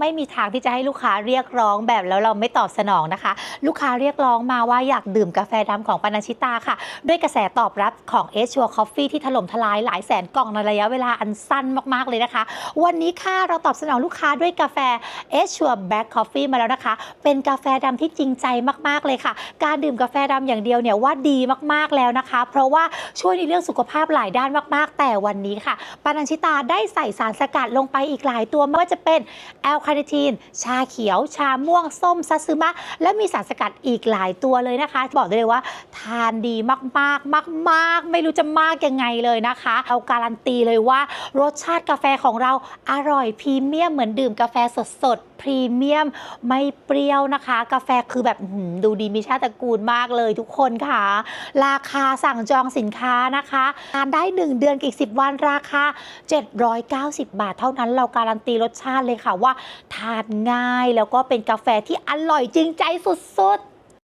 ไม่มีทางที่จะให้ลูกค้าเรียกร้องแบบแล้วเราไม่ตอบสนองนะคะ ลูกค้าเรียกร้องมาว่าอยากดื่มกาแฟดำของปานาชิตาค่ะ ด้วยกระแสตอบรับของเอชัวคอฟฟี่ที่ถล่มทลายหลายแสนกล่องในระยะเวลาอันสั้นมากๆเลยนะคะ วันนี้ค่ะเราตอบสนองลูกค้าด้วยกาแฟเอชัวแบล็คคอฟฟี่มาแล้วนะคะ เป็นกาแฟดำที่จริงใจมากๆเลยค่ะ การดื่มกาแฟดำอย่างเดียวเนี่ยว่าดีมากๆแล้วนะคะ เพราะว่าช่วยในเรื่องสุขภาพหลายด้านมาก ๆ แต่วันนี้ค่ะปานัญชิตาได้ใส่สารสกัดลงไปอีกหลายตัวไม่ว่าจะเป็นแอลคาเนทีน ชาเขียว ชาม่วง ส้มซัตซึมะ และมีสารสกัดอีกหลายตัวเลยนะคะ บอกได้เลยว่า ทานดีมากๆมาก ๆ ไม่รู้จะมากยังไงเลยนะคะ เอาการันตีเลยว่ารสชาติกาแฟของเราอร่อยพรีเมียมเหมือนดื่มกาแฟสดๆพรีเมียมไม่เปรี้ยวนะคะ กาแฟคือแบบดูดีมีชาติกูลมากเลยทุกคนค่ะ ราคาสั่งจองสินค้านะคะทานได้ 1 เดือนกับอีก 10 วันราคา 790 บาทเท่านั้นเราการันตีรสชาติเลยค่ะว่าทานง่ายแล้วก็เป็นกาแฟที่อร่อยจริงใจสุดๆ